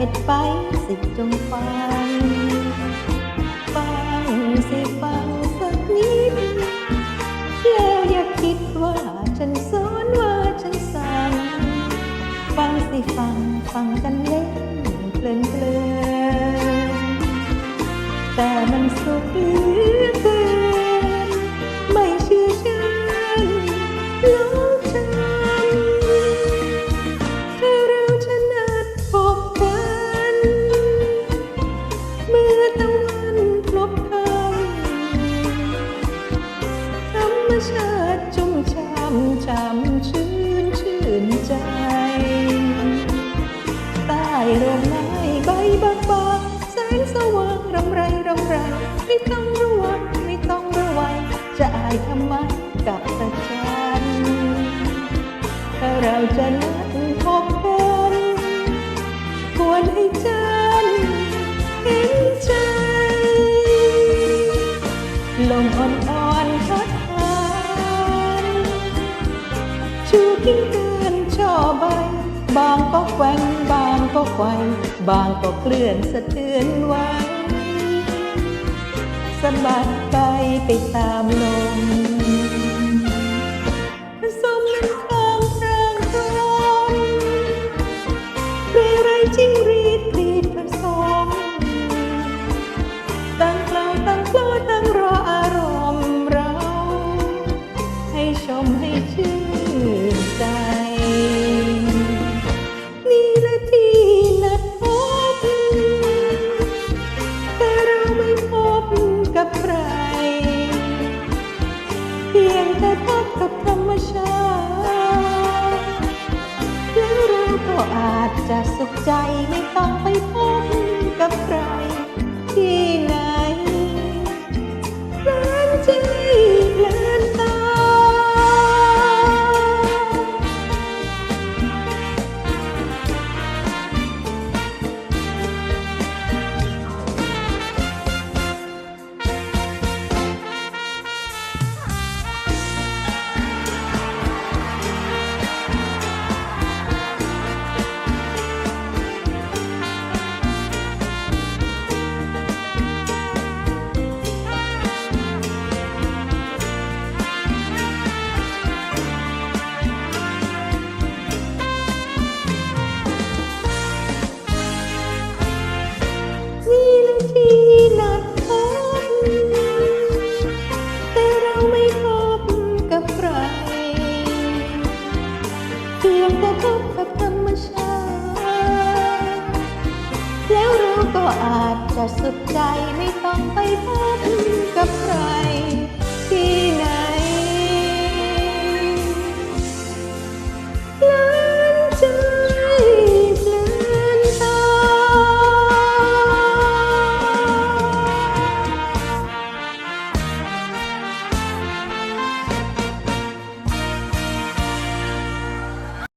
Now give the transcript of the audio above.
เอ็ดไปสิจงฟังฟังสิฟังสักนิด แล้วอย่าคิดว่าฉันสอนว่าฉันสั่งฟังสิฟังฟังกันเล่นเพลินเพลินแต่มันสุขเรำไรไม่ต้องระวังไม่ต้องระวังจะอายทำไมกับตะจันถ้าเราจะนัดพบกันควรให้จันเห็นใจลมอ่อนๆพัดผ่านชูกิ้งกินช่อใบบางก็แกว่งบางก็ไขวบางก็เคลื่อนสะเทือนไหว บัดไปไปตามลม กับใคร เพียงแต่พบกับธรรมชาติแล้วเราก็อาจจะสุขใจไม่ต้องไปพ เพียงแต่พบกับธรรมชาติแล้วเราก็อาจจะสุขใจไม่ต้องไป